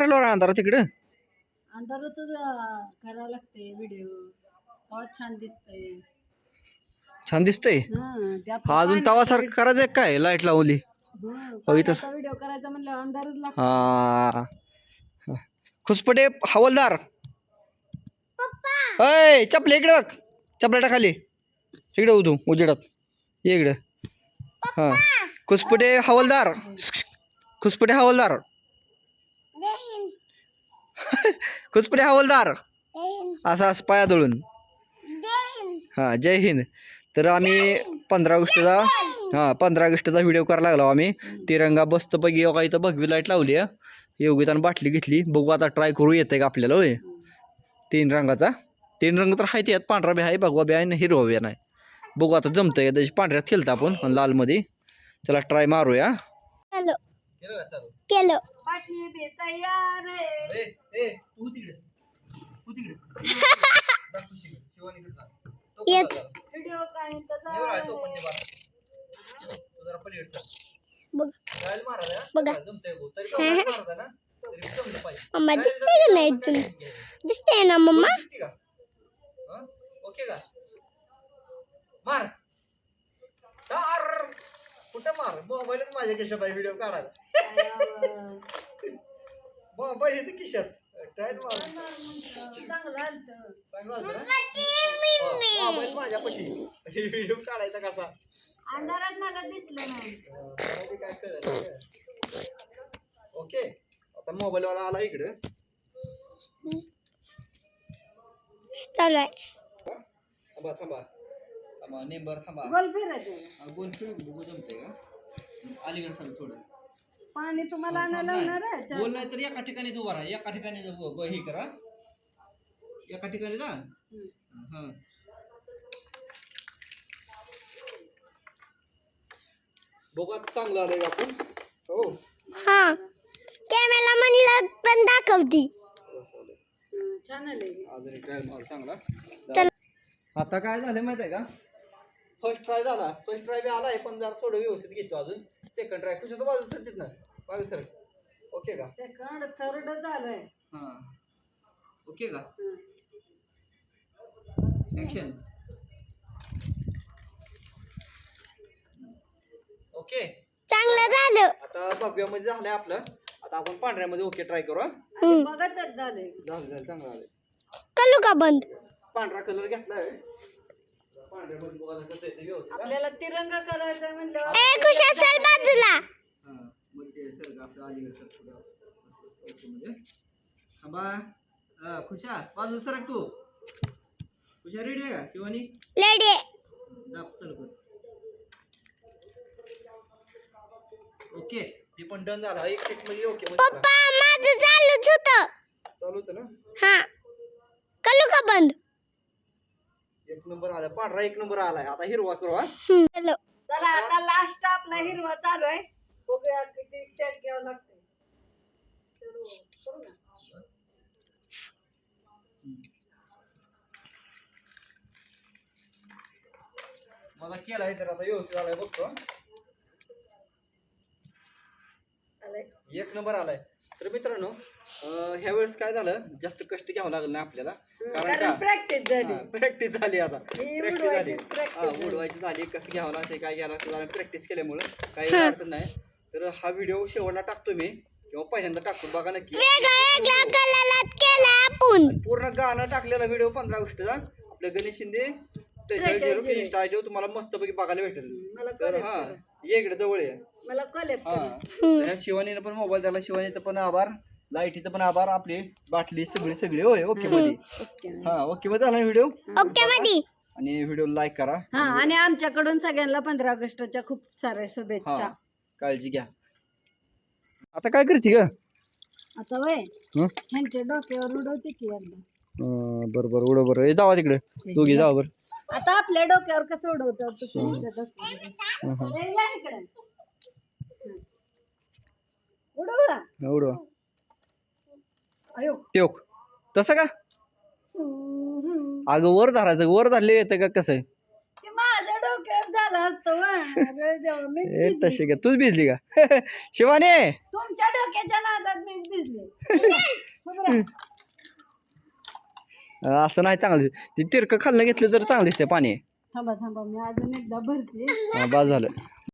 करायला बरं अंधारात तिकडं अंधारातच अं, करावं लागते व्हिडिओ बहुत छान दिसतंय. छान दिसतंय? हं, ते आपण हा अजून तवासारखं करायचं आहे काय? लाइट लावली. हं, हो, पाण्याचा व्हिडिओ करायचा अंधारच लागतो हा. खुसपटे हवालदार. अय चपले इकडे बघ. चपला खाली. इकडे उतू उजेडात. ये इकडे. हा. खुसपटे हवालदार. खुसपटे हवालदार. खुसपुडे हवलदार. असं असं पाया दळून. हा जय हिंद. तर आम्ही पंधरा ऑगस्टचा हां पंधरा ऑगस्टचा व्हिडिओ करायला लागलो आम्ही. तिरंगा बस्तपैकी योगा इथं भगवी लाइट लावली आहे. योगितानं बाटली घेतली. बघू आता ट्राय करू येते का आपल्याला होय. तीन रंगाचा. तीन रंग तर आहे त्यात पांढरा बी आहे भगवा बी आहे आणि हिरवा बी नाही बघू आता जमतं आहे त्याची पांढऱ्यात खेळतं आपण लालमध्ये. त्याला ट्राय मारूया. केलं केलं. बाटली बी तयार आहे. येत. व्हिडिओ काय इंतजार आहे. बघ. बघा. मम्मा दिसते का नाही इथून? दिसते ना मम्मा? ओके का? मार. मार कुठं मार? मोबाईलच माझ्या खिशात आहे व्हिडिओ काढायला. मोबाईल येते खिशात. ट्रायल मार चांगलं आलतं. मोबाईल माझ्यापाशी. व्हिडिओ काढायचा कसा? अंधारात मला दिसलं नाही. मला ते काय कळलं ओके. आता मोबाईल वाला आला इकडे. चालू आहे. थांबा थांबा. नेंबर थांबा. गोल फिरायचं हा, गोल फिरून बघू जमतंय का? अलीकडे सांग थोडं. पाणी तुम्हाला आणायला लावणार आहे? चा- नाही तर एका ठिकाणीच उभा राहा. एका ठिकाणी हे करा. एका ठिकाणी जा. हं. हा बघू आता चांगलं आलंय का आपण? हो. हा. कॅमेरा म्हणलं पण दाखवती. हं, छान आले मार चांगला. चल. आता काय झालं माहिती आहे का? फर्स्ट ट्राय झाला. फर्स्ट ट्राय बी आलाय पण जरा थोडं व्यवस्थित घेतो अजून. सेकंड ट्राय कुठं बाजू सर तिथनं. बाजू सर ओके का? सेकंड थर्ड झालंय. हां. ओके का. ॲक्शन ओके चांगलं झालं. आता भव्यामध्ये झालंय आपलं. आता आपण पांढऱ्यामध्ये ओके ट्राय करू हा. बघतच झालंय. झालं झालं चांगलं झालं करू का बंद? पांढरा कलर घेतलाय पांढऱ्यामध्ये बघा आता कसं येतं व्यवस्थित हा? आपल्याला तिरंगा करायचा म्हणलं ए खुशा चल बाजूला. हां थांबा. खुशा बाजू सरक तू. खुशा रेडी आहे का? शिवानी? लेडी दाब चल कर. ओके ते पण डन झालं. एक मध्ये ओके पप्पा माझं चालूच होतं. चालू होतं ना? नंबर आला पांढरा एक नंबर आलाय आता हिरवा करू हा हम्म. हॅलो चला आता लास्ट आपला हिरवा चालू आहे बघूया किती टॅग घ्यावं लागतंय करू ना. मला केलाय तर आता व्यवस्थित आलाय बघतो हा. एक नंबर आलाय तर मित्रांनो ह्या वेळेस काय झालं? जास्त कष्ट घ्यावं लागलं नाही आपल्याला. कारण प्रॅक्टिस झाली. प्रॅक्टिस झाली आता. ही प्रॅक्टिस उडवायची झाली. practice झाली. उडवायची झाली. कसं घ्यावं लागते काय घ्यावं लागतं प्रॅक्टिस केल्यामुळं काही अडचण नाही. तर हा व्हिडिओ शेवटला टाकतो मी. किंवा पहिल्यांदा टाकतो बघा नक्की. वेगळा वेगळा कलरात केला आपण. पूर्ण गाणं टाकलेला व्हिडिओ पंधरा ऑगस्टचा आपल्या गणेश शिंदे झिरो. इंस्टा तुम्हाला मस्तपैकी बघायला भेटेल. मला तर कळेल हा ये इकडे जवळ आहे मला हा. शिवानीनं पण मोबाईल झाला शिवानीचं पण आभार. लाईटीचं पण आभार. आपली बाटली सगळी सगळी होय ओके मध्ये. ओके हा ओके मध्ये झाला व्हिडिओ ओके मध्ये. आणि व्हिडिओ लाईक करा. हा आणि आमच्याकडून सगळ्यांना पंधरा ऑगस्टच्या खूप साऱ्या शुभेच्छा. काळजी घ्या. आता काय करते का आता वय? ह्यांच्या डोक्यावर उडवते की एकदा. बरं बरं उडव बरं. जावा तिकडे. दोघी जावा बरं. आता आपल्या डोक्यावर कसं उडवतं तसं इकडं. हं. अयो टेक तसं का. अगं वर धरायचं. वर धरले येतं का कसं? आहे. तशी का? तूच भिजली का? शिवाने! तुमच्या डोक्याच्या नादात मीच भिजले. असं नाही चांगलं. ते तिरकं खाल्लं घेतलं तर चांगलं दिसतंय पाणी. थांबा थांबा मी अजून एकदा भरते. हा, बस झालं.